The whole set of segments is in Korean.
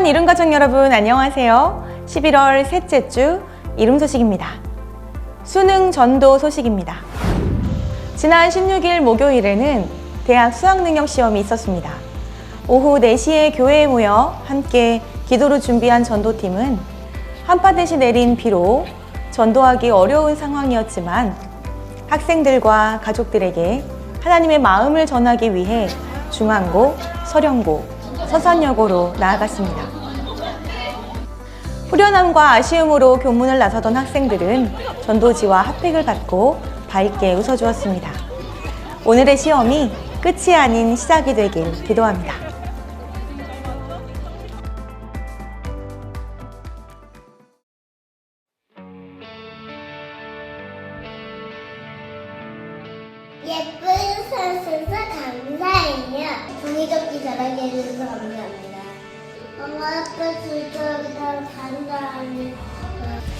사랑하는 이름 가족 여러분 안녕하세요. 11월 셋째 주 이름 소식입니다. 수능 전도 소식입니다. 지난 16일 목요일에는 대학 수학능력 시험이 있었습니다. 오후 4시에 교회에 모여 함께 기도로 준비한 전도팀은 한파듯이 내린 비로 전도하기 어려운 상황이었지만 학생들과 가족들에게 하나님의 마음을 전하기 위해 중앙고, 서령고, 서산여고로 나아갔습니다. 후련함과 아쉬움으로 교문을 나서던 학생들은 전도지와 핫팩을 받고 밝게 웃어주었습니다. 오늘의 시험이 끝이 아닌 시작이 되길 기도합니다. 예쁜 선수서 감사해요. 종이접기 잘하게 해주셔서 감사합니다. 엄마 아빠 둘다 감사합니다.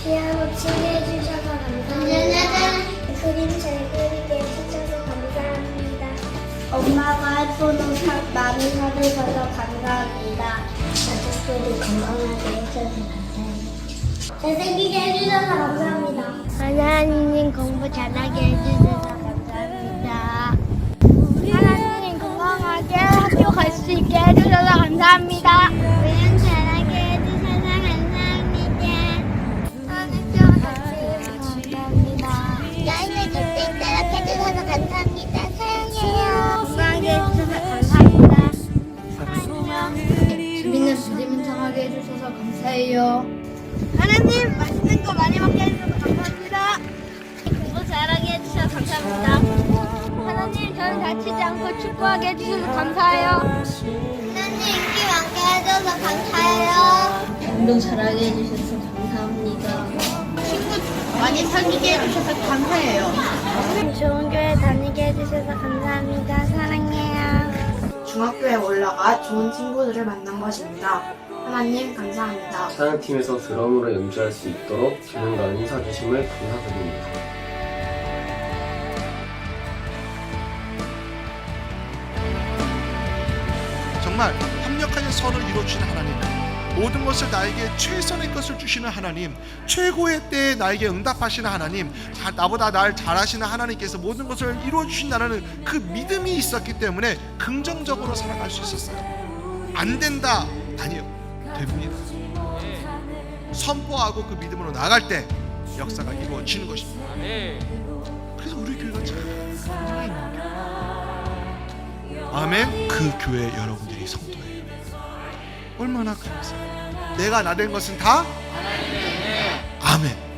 피아노 치게 해주셔서 감사합니다. 그림 잘 그리게 해주셔서 감사합니다. 엄마가 아이폰을 사, 많이 사주셔서 감사합니다. 가족들이 건강하게 해주셔서 감사합니다. 잘생기게 해주셔서 감사합니다. 하나님 공부 잘하게 해주셔서 감사합니다. 하나님 건강하게 학교 갈 수 있게 해주셔서 감사합니다. 우연 잘하게 해주셔서 감사합니다. 하나님 같이 감사합니다. 여행을 줄수 있도록 해주셔서 감사합니다. 사랑해요. 건강하게 해주셔서 감사합니다. 재밌는 재밌는 상하게 해주셔서 감사해요. 하나님 맛있는 거 많이 먹게 해주셔서 감사합니다. 공부 잘하게 해주셔서 감사합니다. 하나님 저를 다치지 않고 축구하게 해주셔서 감사해요. 하나님 인기 많게 해줘서 감사해요. 운동 잘하게 해주셔서 감사합니다. 친구 많이 사귀게 해주셔서 감사해요. 좋은 교회 다니게 해주셔서 감사합니다. 사랑해요. 중학교에 올라가 좋은 친구들을 만난 것입니다. 하나님 감사합니다. 사랑팀에서 드럼으로 연주할 수 있도록 재능과 은사 주심을 감사드립니다. 정말 합력하여 선을 이루어주시는 하나님 모든 것을 나에게 최선의 것을 주시는 하나님 최고의 때에 나에게 응답하시는 하나님 자, 나보다 날 잘하시는 하나님께서 모든 것을 이루어주신다는 그 믿음이 있었기 때문에 긍정적으로 살아갈 수 있었어요. 안 된다. 아니요. 됩니다. 선포하고 그 믿음으로 나갈 때 역사가 이루어지는 것입니다. 그래서 우리 교회가 참 아멘. 그 교회 여러분들이 성도예요. 얼마나 감사해요. 내가 나 된 것은 다 아멘.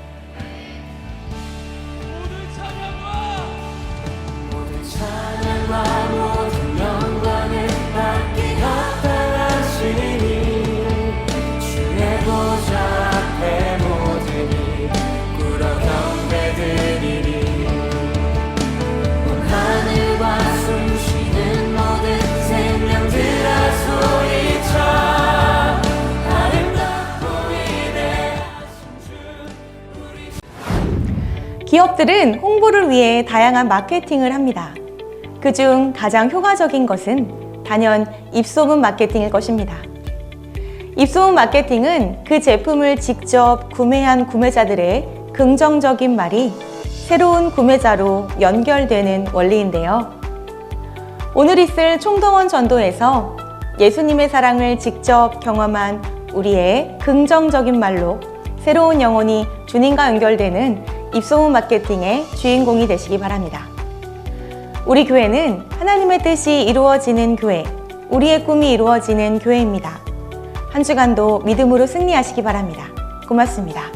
기업들은 홍보를 위해 다양한 마케팅을 합니다. 그중 가장 효과적인 것은 단연 입소문 마케팅일 것입니다. 입소문 마케팅은 그 제품을 직접 구매한 구매자들의 긍정적인 말이 새로운 구매자로 연결되는 원리인데요. 오늘 있을 총동원 전도에서 예수님의 사랑을 직접 경험한 우리의 긍정적인 말로 새로운 영혼이 주님과 연결되는 입소문 마케팅의 주인공이 되시기 바랍니다. 우리 교회는 하나님의 뜻이 이루어지는 교회, 우리의 꿈이 이루어지는 교회입니다. 한 주간도 믿음으로 승리하시기 바랍니다. 고맙습니다.